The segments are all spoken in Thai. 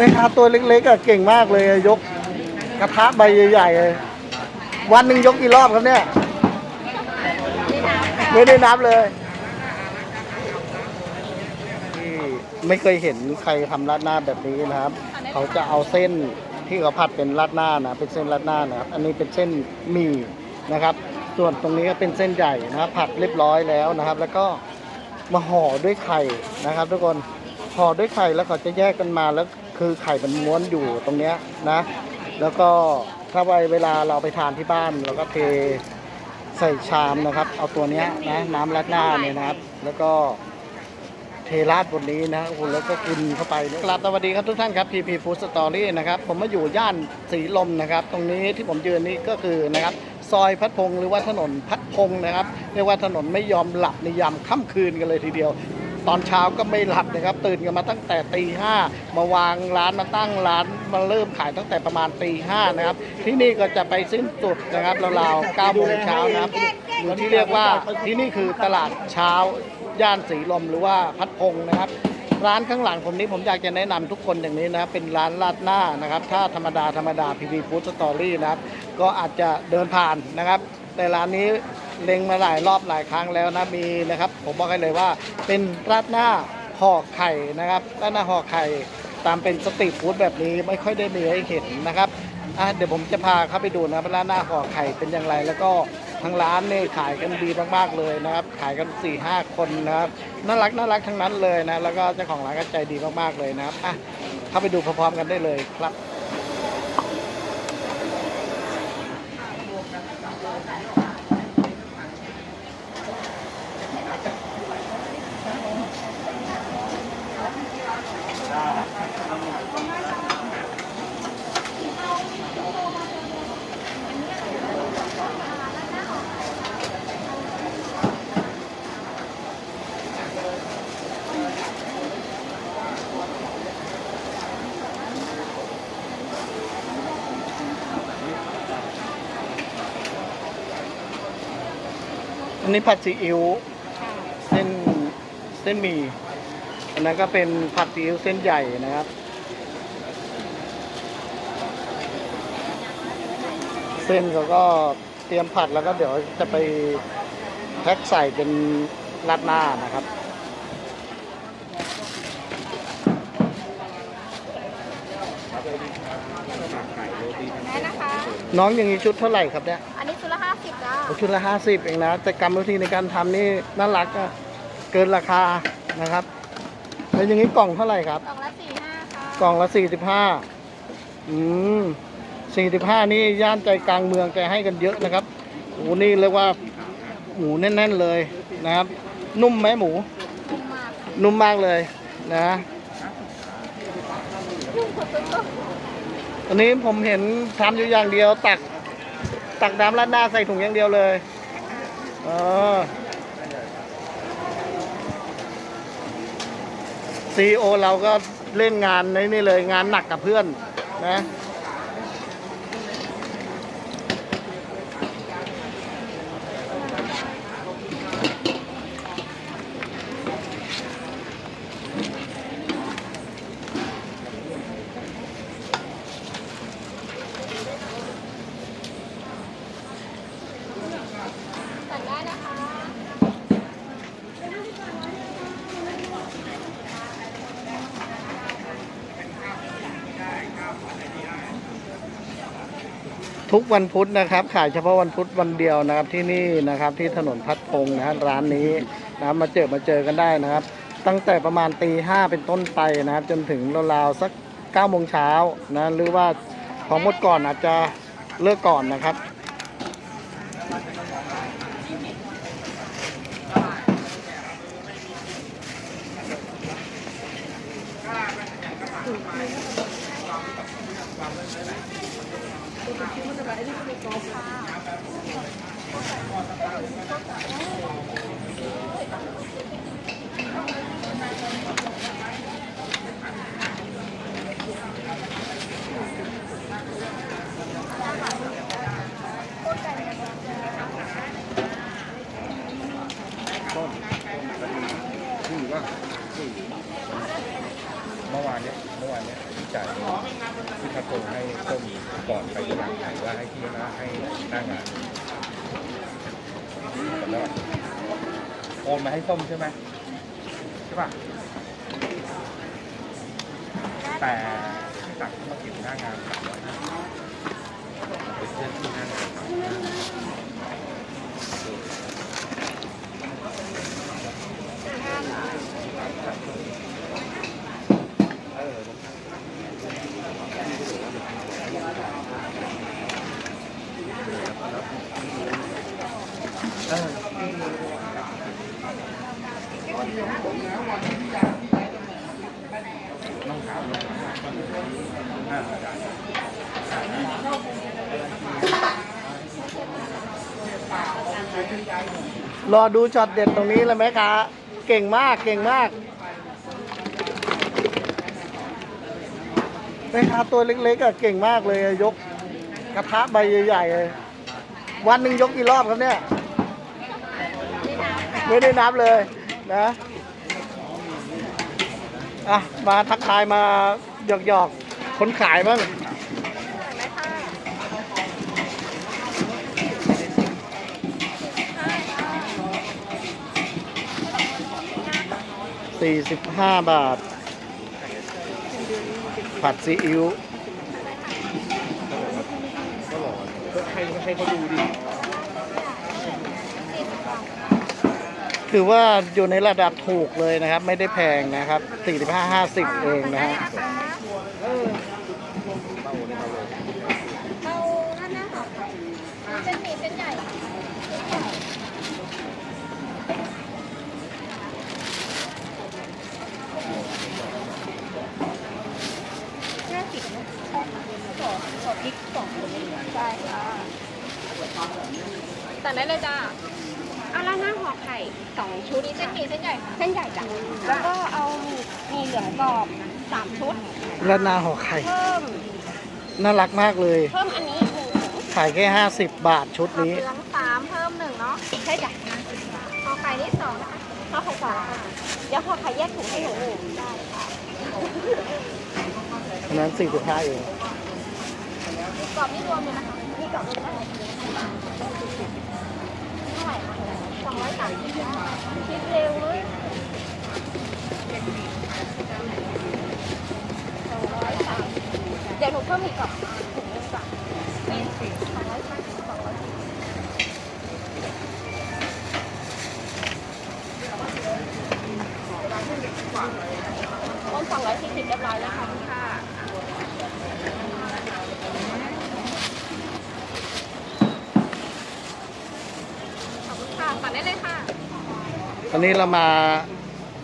แม่ค้าตัวเล็กๆอะเก่งมากเลยยกกระทะใบใหญ่ๆเลยวันหนึ่งยกกี่รอบครับเนี่ย ไม่ได้นับเลยที่ไม่เคยเห็นใครทำราดหน้าแบบนี้นะครับ เขาจะเอาเส้นที่เขาผัดเป็นราดหน้านะเป็นเส้นราดหน้านะครับ อันนี้เป็นเส้นหมี่นะครับ ส่วนตรงนี้ก็เป็นเส้นใหญ่นะครับผัดเรียบร้อยแล้วนะครับ แล้วก็มาห่อด้วยไข่นะครับ ทุกคนห่อด้วยไข่แล้วเขาจะแยกกันมาแล้ว คือไข่มันม้วนอยู่ตรงเนี้ยนะ แล้วก็ถ้าไวเวลาเราไปทานที่บ้านเราก็เทใส่ชามนะครับ เอาตัวเนี้ยนะน้ำราดหน้าเนี่ยนะครับ แล้วก็เทราดบนนี้นะโอ้โหแล้วก็กินเข้าไปกราบสวัสดีครับทุกท่านครับ PP Food Story นะครับ ผมมาอยู่ย่านสีลมนะครับ ตรงนี้ที่ผมยืนนี่ก็คือนะครับ ซอยพัดพงษ์หรือว่าถนนพัดพงษ์นะครับเรียกว่าถนนไม่ยอมหลับในยามค่ำคืนกันเลยทีเดียว ตอนเช้าก็ไม่หลับนะครับ ตื่นกันมาตั้งแต่ตีห้ามาวางร้านมาตั้งร้านมาเริ่มขายตั้งแต่ประมาณตีห้านะครับ ที่นี่ก็จะไปสิ้นสุดนะครับราวๆ9โมงเช้านะครับหรือที่เรียกว่าที่นี่คือตลาดเช้าย่านสีลมหรือว่าพัดพงนะครับร้านข้างหลังผมนี้ผมอยากจะแนะนำทุกคนอย่างนี้นะเป็นร้านลาดหน้านะครับ ถ้าธรรมดาธรรมดาพีพีฟู้ดสตอรี่นะครับ ก็อาจจะเดินผ่านนะครับ แต่ร้านนี้ เล็งมาหลายรอบหลายครั้งแล้วนะมีนะครับ ผมบอกให้เลยว่า เป็นราดหน้าห่อไข่นะครับราดหน้าห่อไข่ตามเป็นสตรีทฟู้ดแบบนี้ไม่ค่อยได้มีให้เห็นนะครับอะเดี๋ยวผมจะพาเข้าไปดูนะครับร้านหน้าห่อไข่เป็นอย่างไร แล้วก็ทางร้านนี่ขายกันดีมากๆเลยนะครับ ขายกัน4ี่ห้าคนนะครับน่ารักน่ารักทั้งนั้นเลยนะแล้วก็เจ้าของร้านก็ใจดีมากๆเลยนะครับอะเข้าไปดูพร้อมๆกันได้เลยครับ นนี้ผัดซีอิ๊วเส้นเส้นหมี่อันนั้นก็เป็นผัดซีอิ๊วเส้นใหญ่นะครับ เส้นเขาก็เตรียมผัดแล้วก็เดี๋ยวจะไปแพ็คใส่เป็นราดหน้านะครับได้นะคะน้องอย่างนี้ชุดเท่าไหร่ครับเนี่ยอันนี้ ชุดละห้าสิบจ้าโอ้ชุดละห้าสิบเองนะ แต่กรรมวิธีในการทำนี่น่ารักอะเกินราคานะครับแล้วอย่างนี้กล่องเท่าไหร่ครับ กล่องละสี่ห้าค่ะกล่องละสี่สิบห้าอืมสี่สิบห้านี่ย่านใจกลางเมืองแกให้กันเยอะนะครับโอ้นี่เรียกว่าหมูแน่น ๆเลยนะครับ นุ่มไหมหมูคุ้มมากนุ่มมากเลยนะอันนี้ผมเห็นทำอยู่อย่างเดียวตัก ตักน้ำราดหน้าใส่ถุงอย่างเดียวเลยเออซีโอเราก็เล่นงานในนี่เลยงานหนักกับเพื่อนนะ ทุกวันพุธนะครับ ขายเฉพาะวันพุธวันเดียวนะครับที่นี่นะครับที่ถนนพัดพงษ์นะฮะร้านนี้นะครับมาเจอมาเจอกันได้นะครับ ตั้งแต่ประมาณตีห้าเป็นต้นไปนะครับ จนถึงราวๆสัก9ก้าโมงเช้านะหรือว่าของหมดก่อนอาจจะเลิกก่อนนะครับ ไเมื่อวานเนี้ยเมื่อวานเนี้ยที่จ่ายที่พัดโงให้ส้มก่อนไปอย่างไหนว่าให้ที่นะให้หน้างานแล้ว โอนมาให้ส้มใช่ไหมใช่ป่ะแต่ที่สั่งมาเก็บหน้างานสามร้อยห้าสิบเป็นเพื่อนที่หน้างานสามร้อยห้าสิบต้องถามอ่า รอดูช็อตเด็ดตรงนี้เลยไหมคะ เก่งมาก เก่งมากแม่ค้าตัวเล็กๆอะเก่งมากเลยยกกระทะใบใหญ่ๆเลยวันหนึ่งยกกี่รอบครับเนี่ย ไม่ได้นับเลย นะอะมาทักทายมาหยอกๆคนขายบ้างสี่สิบห้าบาท ผัดซีอิ๊วก็หล่อก็ให้ให้เขาดูดิ ถือว่าอยู่ในระดับถูกเลยนะครับ ไม่ได้แพงนะครับ 45 50 เองนะฮะเต้าเนี่ยมาเลยเอาด้านหน้าค่ะเส้นหมี่เส้นใหญ่ห้าสิบนะขอของพริกสองใช่ค่ะแต่ได้เลยจ้า เอาแล้วหน้าห่อไข่สองชุดมีเส้นหมี่เส้นใหญ่ค่ะเส้นใหญ่จ้ะแล้วก็เอาหมีเหลืองกรอบสามชุด ราดหน้าห่อไข่ เพิ่ม น่ารักมากเลย เพิ่มอันนี้หนึ่งถุงขายแค่ 50 บาทชุดขอนี้ เหลืองสามเพิ่มหนึ่งเนาะใช่จ้ะขอไข่นี่สองนะคะห่อไข่สองค่ะเดี๋ยวห่อไข่แยกถุงให้หนูหนึ่งได้ค่ะอันนั้น 45 เอง กรอบนี่รวมเลยนะคะนี่กรอบเลยนะเท่าไหร่คะ สองร้อยสามสิบคิดเร็วเลยสองร้อยสามเดี๋ยวหนูเพิ่มอีกกรอบถุงนึงจ้ะสองร้อยสามสองร้อยสี่ต้นสองร้อยสี่สิบเรียบร้อยแล้วค่ะค่ะ ขอบคุณค่ะตัดได้เลยค่ะ ตอนนี้เรามา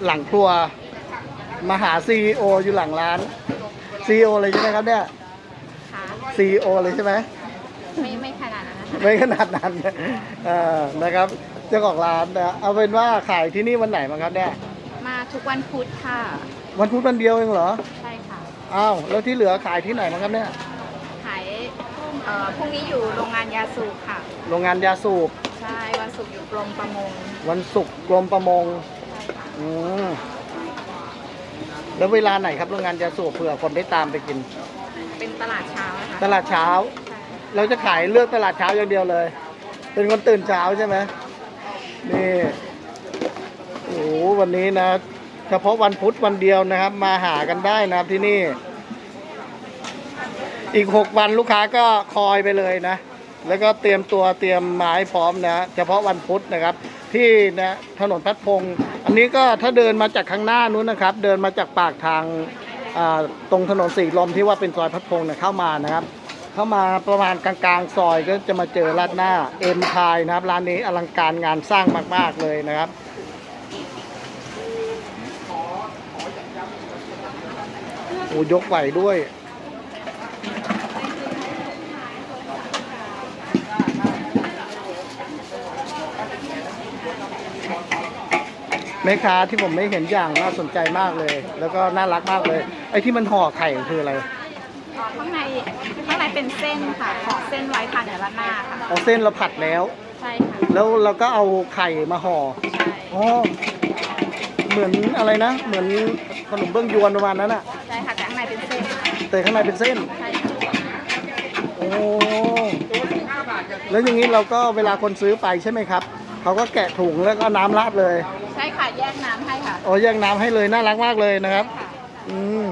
หลังครัว มาหา CEO อยู่หลังร้าน CEO เลยใช่ไหมครับเนี่ยค่ะ CEO เลยใช่ไหมไม่ไม่ขนาดนั้นนะคะไม่ขนาดนั้นเออนะครับเจ้าของร้านนะเอาเป็นว่าขายที่นี่วันไหนมั้งครับเนี่ยมาทุกวันพุธค่ะ วันพุธวันเดียวเองเหรอใช่ค่ะอ้าวแล้วที่เหลือขายที่ไหนมั้งครับเนี่ยขายเอ่อพรุ่งนี้อยู่โรงงานยาสูบค่ะ โรงงานยาสูบใช่ วันศุกร์อยู่กรมประมงวันศุกร์กรมประมงอืมแล้วเวลาไหนครับโรงงานยาสูบเผื่อคนได้ตามไปกิน เป็นตลาดเช้านะคะตลาดเช้า ใช่เราจะขายเลือกตลาดเช้าอย่างเดียวเลย เป็นคนตื่นเช้าใช่ไหมนี่โอ้โหวันนี้นะ เฉพาะวันพุธวันเดียวนะครับ มาหากันได้นะครับที่นี่ อีกหกวันลูกค้าก็คอยไปเลยนะ แล้วก็เตรียมตัวเตรียมไม้พร้อมนะเฉพาะวันพุธนะครับ ที่นะถนนพัดพงศ์อันนี้ก็ถ้าเดินมาจากข้างหน้านู้นนะครับ เดินมาจากปากทางตรงถนนสีลมที่ว่าเป็นซอยพัดพงศ์เนี่ยเข้ามานะครับ เข้ามาประมาณกลางๆซอยก็จะมาเจอร้านหน้าเอ็มพายนะครับร้านนี้อลังการงานสร้างมาก ๆเลยนะครับโอ้ยกไหวด้วย แม่ค้าที่ผมไม่เห็นอย่างน่าสนใจมากเลย แล้วก็น่ารักมากเลย ไอ้ที่มันห่อไข่คืออะไรอ๋อข้างในข้างในเป็นเส้นค่ะขอเส้นไว้ค่ะเดี๋ยวราดหน้าค่ะเอาเส้นเราผัดแล้ว ใช่ค่ะแล้วเราก็เอาไข่มาห่อใช่อ๋อเหมือนอะไรนะ เหมือนขนมเบื้องยวนประมาณนั้นอะใแต่ข้างในเป็นเส้น ใช่ค่ะโอ้แล้วอย่างนี้เราก็เวลาคนซื้อไปใช่ไหมครับ เขาก็แกะถุงแล้วก็น้ำราดเลย ใช่ค่ะ แยกน้ำให้ค่ะโอ้แยกน้ำให้เลยน่ารักมากเลยนะครับค่ะอืม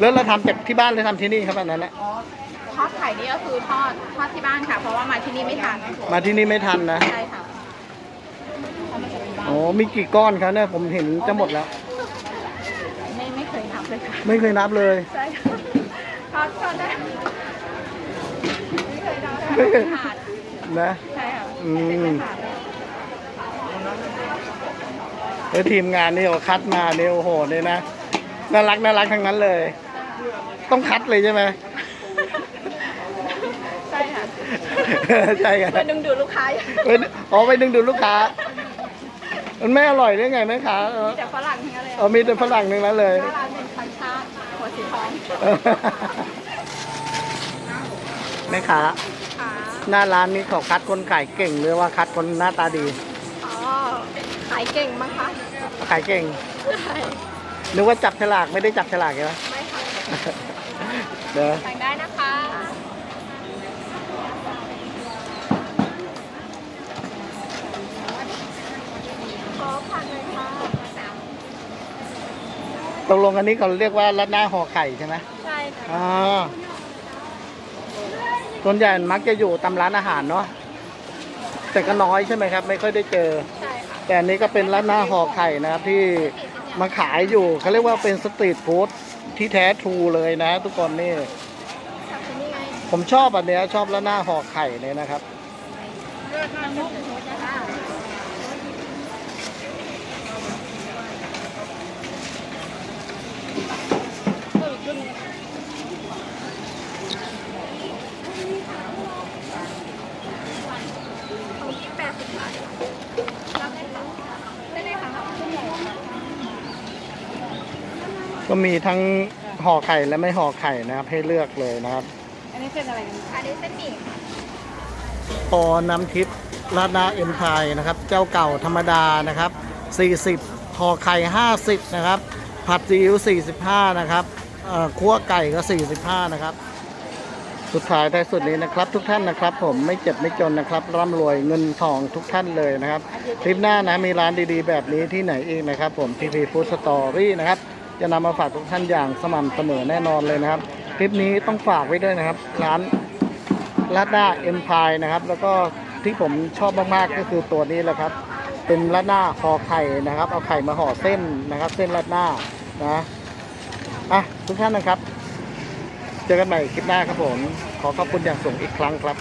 แล้วเราทำจากที่บ้านเลยทำที่นี่ครับอันนั้นแหละอ๋อทอดไข่นี่ก็คือทอดทอดที่บ้านค่ะ เพราะว่ามาที่นี่ไม่ทันมาที่นี่ไม่ทันนะใช่ค่ะทำมาจากที่บ้านโอ้มีกี่ก้อนครับเนี่ยผมเห็นจะหมดแล้ว ไม่ไม่เคยนับเลยค่ะ ไม่เคยนับเลย ใช่ค่ะทอดทอดได้ไม่เคยนับไม่เคยขาดนะ ใช่ค่ะอืมไม่ขาดแล้ วทีมงานนี่เขาคัดมาเนี่ยโอ้โหเนี่ยนะน่ารักน่ารักทั้งนั้นเลย ต้องคัดเลยใช่ไหมใช่ค่ะใช่ครับเพื่อดึงดูดลูกค้าอยู่เอ้ยอ๋อไปดึงดูดลูกค้า มันไม่อร่อยได้ไงแม่ค้าเออมีแต่ฝรั่งทั้งนั้นเลยเอามีแต่ฝรั่งหนึ่งนั้นเลยหน้าร้านเป็นคันชาติหัวสีทองแม่ค้าค่ะหน้าร้านนี้เขาคัดคนขายเก่งหรือว่าคัดคนหน้าตาดีอ๋อ ขายเก่งมั้งคะขายเก่งใช่นึกว่าจับฉลากไม่ได้จับฉลากใช่ไหมไม่ค่ะเด้อสั่งได้นะคะขอผักเลยค่ะตกลงอันนี้เขาเรียกว่ารัดหน้าห่อไข่ใช่ไหมใช่ค่ะอ่าส่วนใหญ่มักจะอยู่ตามร้านอาหารเนาะแต่ก็น้อยใช่ไหมครับ ไม่ค่อยได้เจอ ใช่ค่ะ แต่อันนี้ก็เป็นร้านหน้าห่อไข่นะครับที่มาขายอยู่เขาเรียกว่าเป็นสตรีทฟู้ดที่แท้ทรูเลยนะ ทุกคนนี่ ผมชอบอันเนี้ยชอบร้านหน้าห่อไข่เนี่ยนะครับ น้ำมุกโจ้ค่ะ ของที่แปดสิบบาทรับได้ค่ะได้เลยค่ะชั่วโมง ก็มีทั้งห่อไข่และไม่ห่อไข่นะครับ ให้เลือกเลยนะครับ อันนี้เป็นอะไรกันอันนี้เส้นหมี่ค่ะปอน้ำทิพย์ราดหน้าเอ็มไทยนะครับ เจ้าเก่าธรรมดานะครับ 40ห่อไข่ 50 นะครับ ผัดซีอิ๊ว45 นะครับเอ่อคั่วไก่ก็ 45 นะครับ สุดท้ายท้ายสุดนี้นะครับ ทุกท่านนะครับ ผมไม่เจ็บไม่จนนะครับร่ำรวยเงินทองทุกท่านเลยนะครับ คลิปหน้านะมีร้านดีๆ แบบนี้ที่ไหนอีกนะครับ ผมทีพีฟู้ดสตอรี่นะครับ จะนำมาฝากทุกท่านอย่างสม่ำเสมอแน่นอนเลยนะครับ คลิปนี้ต้องฝากไว้ด้วยนะครับ ร้านราดหน้าเอ็มพายนะครับ แล้วก็ที่ผมชอบมากๆก็คือตัวนี้แหละครับ เป็นราดหน้าห่อไข่นะครับ เอาไข่มาห่อเส้นนะครับ เส้นราดหน้านะอะทุกท่านนะครับ เจอกันใหม่คลิปหน้าครับผม ขอขอบคุณอย่างสูงอีกครั้งครับ